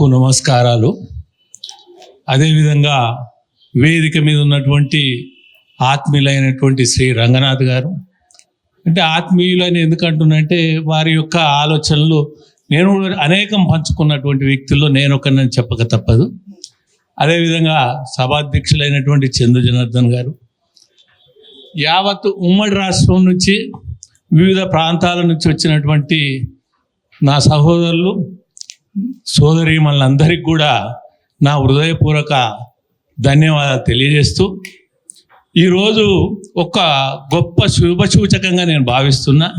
సభకు నమస్కారాలు. అదేవిధంగా వేదిక మీద ఉన్నటువంటి ఆత్మీయులైనటువంటి శ్రీ రంగనాథ్ గారు. అంటే ఆత్మీయులని ఎందుకంటున్నంటే వారి యొక్క ఆలోచనలు నేను అనేకం పంచుకున్నటువంటి వ్యక్తుల్లో నేను ఒకరిని చెప్పక తప్పదు. అదేవిధంగా సభాధ్యక్షులైనటువంటి చందు జనార్దన్ గారు. యావత్ ఉమ్మడి రాష్ట్రం నుంచి వివిధ ప్రాంతాల నుంచి వచ్చినటువంటి నా సహోదరులు సోదరీమణులందరికీ కూడా నా హృదయపూర్వక ధన్యవాదాలు తెలియజేస్తూ ఈరోజు ఒక గొప్ప శుభసూచకంగా నేను భావిస్తున్నా.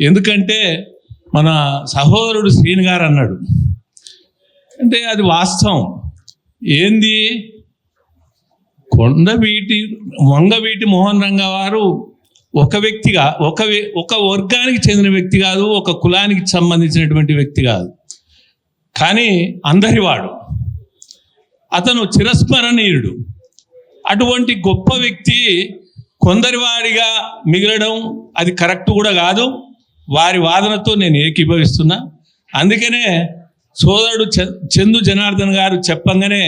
ఎందుకంటే మన సహోదరుడు శ్రీని గారు అన్నాడు అంటే అది వాస్తవం. ఏంది? కొండవీటి వంగవీటి మోహన్ రంగ వారు ఒక వ్యక్తిగా ఒక ఒక వర్గానికి చెందిన వ్యక్తి కాదు ఒక కులానికి సంబంధించినటువంటి వ్యక్తి కాదు. కానీ అందరివాడు. అతను చిరస్మరణీయుడు. అటువంటి గొప్ప వ్యక్తి కొందరివాడిగా మిగలడం అది కరెక్ట్ కూడా కాదు. వారి వాదనతో నేను ఏకీభవిస్తున్నా. అందుకనే సోదరుడు చందు జనార్దన్ గారు చెప్పంగానే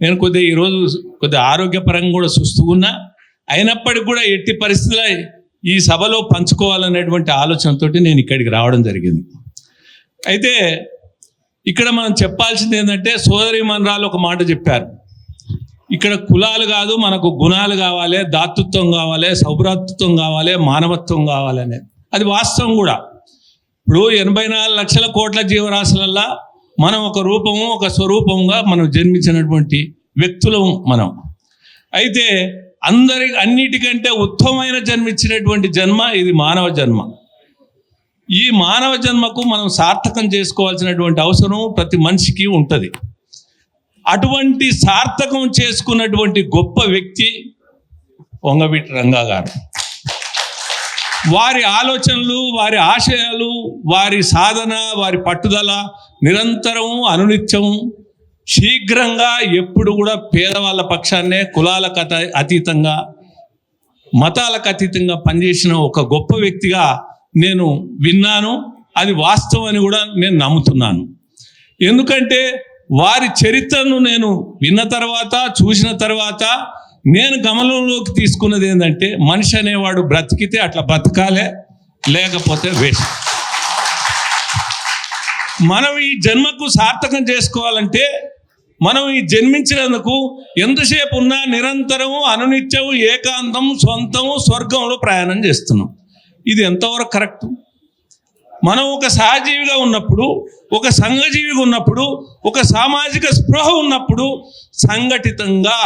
నేను కొద్దిగా ఈరోజు కొద్దిగా ఆరోగ్యపరంగా కూడా సుస్తుగున్నా అయినప్పటికీ కూడా ఎట్టి పరిస్థితుల్లో ఈ సభలో పంచుకోవాలనేటువంటి ఆలోచనతోటి నేను ఇక్కడికి రావడం జరిగింది. అయితే ఇక్కడ మనం చెప్పాల్సింది ఏంటంటే సోదరి మనరాలు ఒక మాట చెప్పారు. ఇక్కడ కులాలు కాదు మనకు గుణాలు కావాలి దాతృత్వం కావాలి సౌభ్రాతృత్వం కావాలి మానవత్వం కావాలి అనేది. అది వాస్తవం కూడా. ఇప్పుడు ఎనభై నాలుగు లక్షల కోట్ల జీవరాశులల్లా మనం ఒక రూపము ఒక స్వరూపంగా మనం జన్మించినటువంటి వ్యక్తులం మనం. అయితే అందరి అన్నిటికంటే ఉత్తమమైన జన్మించినటువంటి జన్మ ఇది మానవ జన్మ. ఈ మానవ జన్మకు మనం సార్థకం చేసుకోవాల్సినటువంటి అవసరం ప్రతి మనిషికి ఉంటుంది. అటువంటి సార్థకం చేసుకున్నటువంటి గొప్ప వ్యక్తి వంగవీటి రంగా గారు. వారి ఆలోచనలు వారి ఆశయాలు వారి సాధన వారి పట్టుదల నిరంతరం అనునిత్యం శీఘ్రంగా ఎప్పుడు కూడా పేదవాళ్ళ పక్షాన్నే కులాలకు అత- అతీతంగా మతాలకు అతీతంగా పనిచేసిన ఒక గొప్ప వ్యక్తిగా నేను విన్నాను అది వాస్తవం అని కూడా నేను నమ్ముతున్నాను. ఎందుకంటే వారి చరిత్రను నేను విన్న తర్వాత చూసిన తర్వాత నేను గమనంలోకి తీసుకున్నది ఏంటంటే మనిషి అనేవాడు బ్రతికితే అట్లా బ్రతకాలే లేకపోతే వేస్ట్. మనం ఈ జన్మకు సార్థకం చేసుకోవాలంటే మనం ఈ జన్మించినందుకు ఎంతసేపు ఉన్నా నిరంతరం అనునిత్యం ఏకాంతం సొంతం స్వర్గంలో ప్రయాణం చేస్తున్నాం. ఇది ఎంతవరకు కరెక్ట్? మనం ఒక సహజీవిగా ఉన్నప్పుడు ఒక సంఘజీవిగా ఉన్నప్పుడు ఒక సామాజిక స్పృహ ఉన్నప్పుడు సంఘటితంగా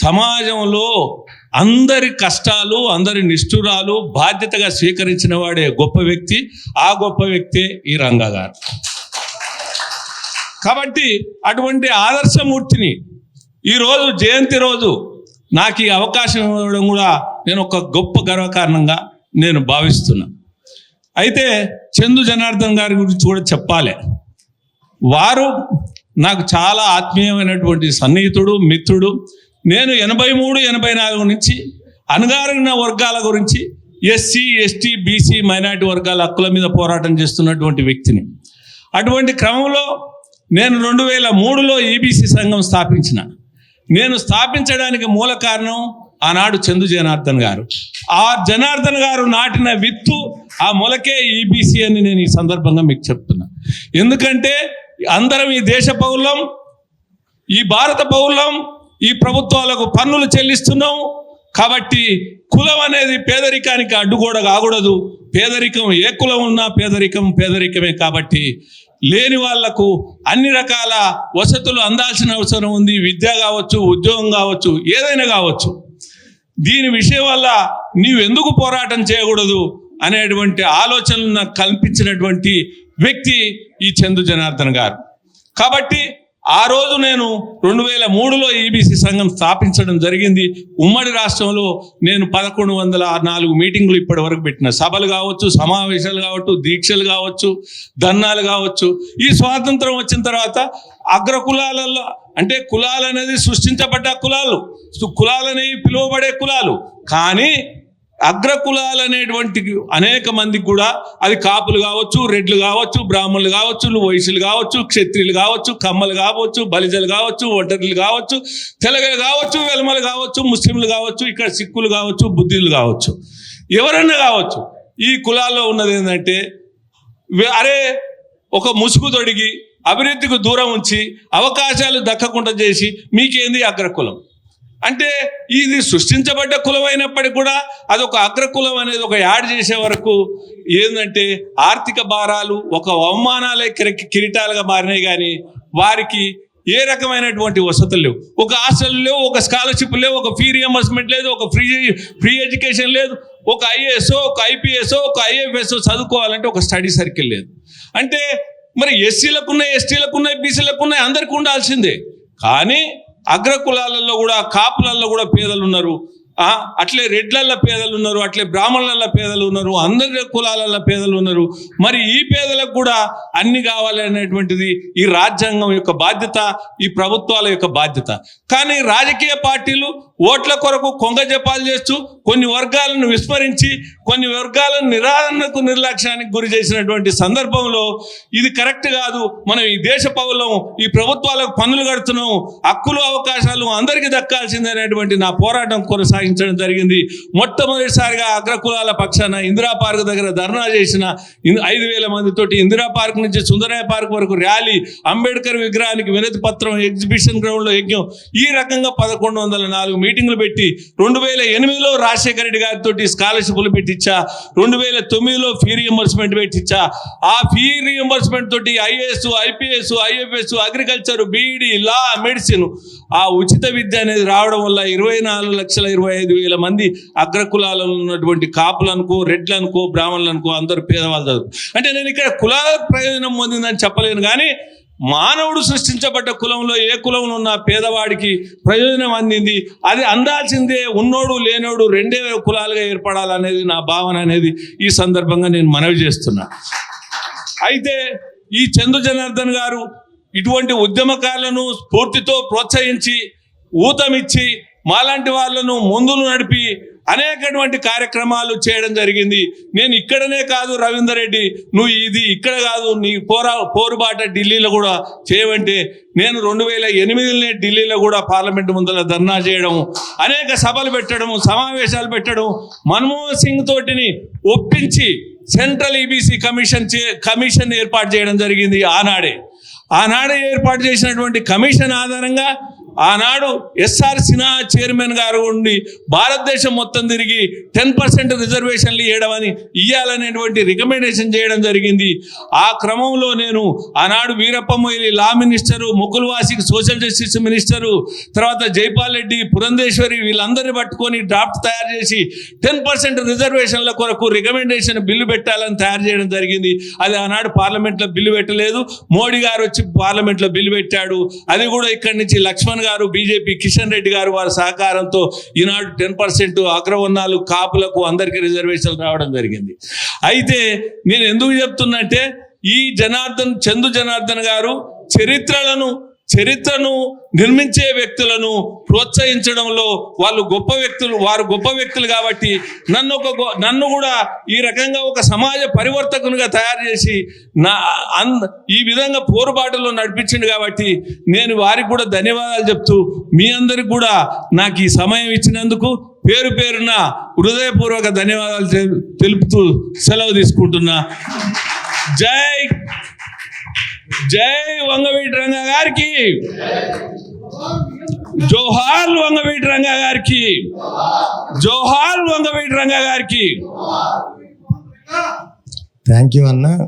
సమాజంలో అందరి కష్టాలు అందరి నిష్ఠురాలు బాధ్యతగా స్వీకరించిన వాడే గొప్ప వ్యక్తి ఆ గొప్ప వ్యక్తే ఈ రంగా గారు కాబట్టి అటువంటి ఆదర్శమూర్తిని ఈరోజు జయంతి రోజు నాకు ఈ అవకాశం ఇవ్వడం కూడా నేను ఒక గొప్ప గర్వకారణంగా నేను భావిస్తున్నా. అయితే చందు జనార్దన్ గారి గురించి కూడా చెప్పాలి. వారు నాకు చాలా ఆత్మీయమైనటువంటి సన్నిహితుడు మిత్రుడు. నేను ఎనభై మూడు ఎనభై నాలుగు నుంచి అణగారిన వర్గాల గురించి ఎస్సీ ఎస్టీ బీసీ మైనార్టీ వర్గాల హక్కుల మీద పోరాటం చేస్తున్నటువంటి వ్యక్తిని. అటువంటి క్రమంలో నేను రెండు వేల మూడులో ఈబీసీ సంఘం స్థాపించిన. నేను స్థాపించడానికి మూల కారణం ఆనాడు చందు జనార్దన్ గారు. ఆ జనార్దన్ గారు నాటిన విత్తు ఆ మొలకే ఈబీసీ అని నేను ఈ సందర్భంగా మీకు చెప్తున్నా. ఎందుకంటే అందరం ఈ దేశ పౌరులం ఈ భారత పౌరులం ఈ ప్రభుత్వాలకు పన్నులు చెల్లిస్తున్నాం. కాబట్టి కులం అనేది పేదరికానికి అడ్డుగోడ కాకూడదు. పేదరికం ఏ కులం ఉన్నా పేదరికం పేదరికమే కాబట్టి లేని వాళ్ళకు అన్ని రకాల వసతులు అందాల్సిన అవసరం ఉంది. విద్య కావచ్చు ఉద్యోగం కావచ్చు ఏదైనా కావచ్చు. దీని విషయం వల్ల నీవు ఎందుకు పోరాటం చేయకూడదు అనేటువంటి ఆలోచనలు నాకు కల్పించినటువంటి వ్యక్తి ఈ చందు జనార్దన్ గారు. కాబట్టి ఆ రోజు నేను రెండు వేల మూడులో ఈబీసీ సంఘం స్థాపించడం జరిగింది. ఉమ్మడి రాష్ట్రంలో నేను పదకొండు వందల నాలుగు మీటింగులు ఇప్పటి వరకు పెట్టిన. సభలు కావచ్చు సమావేశాలు కావచ్చు దీక్షలు కావచ్చు ధర్నాలు కావచ్చు. ఈ స్వాతంత్రం వచ్చిన తర్వాత అగ్రకులాలలో అంటే కులాలు అనేది సృష్టించబడ్డ కులాలు. కులాలనేవి కులాలని పిలువబడే కులాలు. కానీ అగ్రకులాలు అనేటువంటి అనేక మందికి కూడా అది కాపులు కావచ్చు రెడ్లు కావచ్చు బ్రాహ్మణులు కావచ్చు వైశ్యులు కావచ్చు క్షత్రియులు కావచ్చు కమ్మలు కావచ్చు బలిజలు కావచ్చు ఒంటరిలు కావచ్చు తెలగలు కావచ్చు వెలమలు కావచ్చు ముస్లింలు కావచ్చు ఇక్కడ సిక్కులు కావచ్చు బుద్ధిలు కావచ్చు. ఎవరన్నా కావచ్చు. ఈ కులాల్లో ఉన్నది ఏంటంటే అరే ఒక ముసుగు తొడిగి అభివృద్ధికి దూరం ఉంచి అవకాశాలు దక్కకుండా చేసి మీకేంది? అగ్రకులం. అంటే ఇది సృష్టించబడ్డ కులం అయినప్పటికీ కూడా అదొక అగ్రకులం అనేది ఒక యాడ్ చేసే వరకు ఏంటంటే ఆర్థిక భారాలు ఒక అవమానాలే కిరీటాలుగా మారినాయి కానీ వారికి ఏ రకమైనటువంటి వసతులు లేవు. ఒక హాస్టల్ లేవు ఒక స్కాలర్షిప్ లేవు ఒక ఫీ రియంబర్స్మెంట్ లేదు ఒక ఫ్రీ ఫ్రీ ఎడ్యుకేషన్ లేదు ఒక ఐఏఎస్ఓ ఒక ఐపీఎస్ ఒక ఐఎఫ్ఎస్ఓ చదువుకోవాలంటే ఒక స్టడీ సర్కిల్ లేదు. అంటే మరి ఎస్సీలకు ఉన్నాయి ఎస్టీలకు ఉన్నాయి బీసీలకు ఉన్నాయి అందరికీ ఉండాల్సిందే. కానీ అగ్రకులాలలో కూడా కాపులల్లో కూడా పేదలు ఉన్నారు అట్లే రెడ్లల్ల పేదలు ఉన్నారు అట్లే బ్రాహ్మణుల పేదలు ఉన్నారు అందరి కులాలలో పేదలు ఉన్నారు మరి ఈ పేదలకు కూడా అన్ని కావాలి అనేటువంటిది ఈ రాజ్యాంగం యొక్క బాధ్యత ఈ ప్రభుత్వాల యొక్క బాధ్యత. కానీ రాజకీయ పార్టీలు ఓట్ల కొరకు కొంగ జపాలు చేస్తూ కొన్ని వర్గాలను విస్మరించి కొన్ని వర్గాలను నిరాదరణకు నిర్లక్ష్యానికి గురి చేసినటువంటి సందర్భంలో ఇది కరెక్ట్ కాదు. మనం ఈ దేశ పౌరులం ఈ ప్రభుత్వాలకు పన్నులు కడుతున్నాం హక్కులు అవకాశాలు అందరికీ దక్కాల్సిందనేటువంటి నా పోరాటం కొనసాగించడం జరిగింది. మొట్టమొదటిసారిగా అగ్రకులాల పక్షాన ఇందిరా పార్క్ దగ్గర ధర్నా చేసిన ఐదు వేల మందితోటి ఇందిరా పార్క్ నుంచి సుందరయ్య పార్క్ వరకు ర్యాలీ అంబేద్కర్ విగ్రహానికి వినతి పత్రం ఎగ్జిబిషన్ గ్రౌండ్లో యజ్ఞం ఈ రకంగా పదకొండు వందల నాలుగు మీటింగ్లు పెట్టి రెండు వేల ఎనిమిదిలో రాజశేఖర రెడ్డి గారితో స్కాలర్షిప్లు పెట్టించా రెండు వేల తొమ్మిదిలో ఫీ రియంబర్స్మెంట్ పెట్టించా ఆ ఫీ రియంబర్స్మెంట్ తోటి IAS IPS IFS agriculture BEd law medicine ఆ ఉచిత విద్య అనేది రావడం వల్ల ఇరవై నాలుగు లక్షల ఇరవై ఐదు వేల మంది అగ్రకులాలలో ఉన్నటువంటి కాపులనుకో రెడ్లనుకో బ్రాహ్మణులనుకో అందరూ పేదవాళ్ళు చదువు అంటే నేను ఇక్కడ కులాల ప్రయోజనం పొందిందని చెప్పలేను కానీ మానవుడు సృష్టించబడ్డ కులంలో ఏ కులంలో ఉన్న పేదవాడికి ప్రయోజనం అందింది. అది అందాల్సిందే ఉన్నోడు లేనోడు రెండే కులాలుగా ఏర్పడాలనేది నా భావన అనేది ఈ సందర్భంగా నేను మనవి చేస్తున్నా. అయితే ఈ చందు జనార్దన్ గారు ఇటువంటి ఉద్యమకారులను స్ఫూర్తితో ప్రోత్సహించి ఊతమిచ్చి మాలాంటి వాళ్ళను ముందులు నడిపి అనేకటువంటి కార్యక్రమాలు చేయడం జరిగింది. నేను ఇక్కడనే కాదు రవీందర్ రెడ్డి నువ్వు ఇది ఇక్కడ కాదు నీ పోరా పోరుబాట ఢిల్లీలో కూడా చేయమంటే నేను రెండు వేల ఎనిమిదిలోనే ఢిల్లీలో కూడా పార్లమెంట్ ముందర ధర్నా చేయడం అనేక సభలు పెట్టడం సమావేశాలు పెట్టడం మన్మోహన్ సింగ్ తోటిని ఒప్పించి సెంట్రల్ ఈబీసీ కమిషన్ చే- కమిషన్ ఏర్పాటు చేయడం జరిగింది ఆనాడే. ఆనాడే ఏర్పాటు చేసినటువంటి కమిషన్ ఆధారంగా ఆనాడు ఎస్ఆర్ సిన్హా చైర్మన్ గారు ఉండి భారతదేశం మొత్తం తిరిగి టెన్ పర్సెంట్ రిజర్వేషన్లు ఇవ్వడమని ఇయ్యాలనేటువంటి రికమెండేషన్ చేయడం జరిగింది. ఆ క్రమంలో నేను ఆనాడు Veerappa Moily law minister Mukul Wasnik social justice minister తర్వాత జైపాల్ రెడ్డి పురంధేశ్వరి వీళ్ళందరినీ పట్టుకొని డ్రాఫ్ట్ తయారు చేసి టెన్ పర్సెంట్ రిజర్వేషన్ల కొరకు రికమెండేషన్ బిల్లు పెట్టాలని తయారు చేయడం జరిగింది. అది ఆనాడు పార్లమెంట్లో బిల్లు పెట్టలేదు. మోడీ గారు వచ్చి పార్లమెంట్లో బిల్లు పెట్టాడు. అది కూడా ఇక్కడి నుంచి లక్ష్మణ్ గారు బీజేపీ కిషన్ రెడ్డి గారు వారి సహకారంతో ఈనాడు టెన్ పర్సెంట్ అగ్రవర్ణాలు కాపులకు అందరికీ రిజర్వేషన్లు రావడం జరిగింది. అయితే నేను ఎందుకు చెప్తున్నంటే ఈ జనార్దన్ చందు జనార్దన్ గారు చరిత్రలను చరిత్రను నిర్మించే వ్యక్తులను ప్రోత్సహించడంలో వాళ్ళు గొప్ప వ్యక్తులు వారు గొప్ప వ్యక్తులు కాబట్టి నన్ను ఒక గొ- నన్ను కూడా ఈ రకంగా ఒక సమాజ పరివర్తకునిగా తయారు చేసి నా అన్ ఈ విధంగా పోరుబాటులో నడిపించింది కాబట్టి నేను వారికి కూడా ధన్యవాదాలు చెప్తూ మీ అందరికి కూడా నాకు ఈ సమయం ఇచ్చినందుకు పేరు పేరున హృదయపూర్వక ధన్యవాదాలు తెలుపుతూ సెలవు తీసుకుంటున్నా. జై జై వంగవీటి రంగ గారికి. జోహార్ వంగవీటి రంగ గారికి. జోహార్ వంగవీటి రంగ గారికి. థ్యాంక్ యూ అన్నా.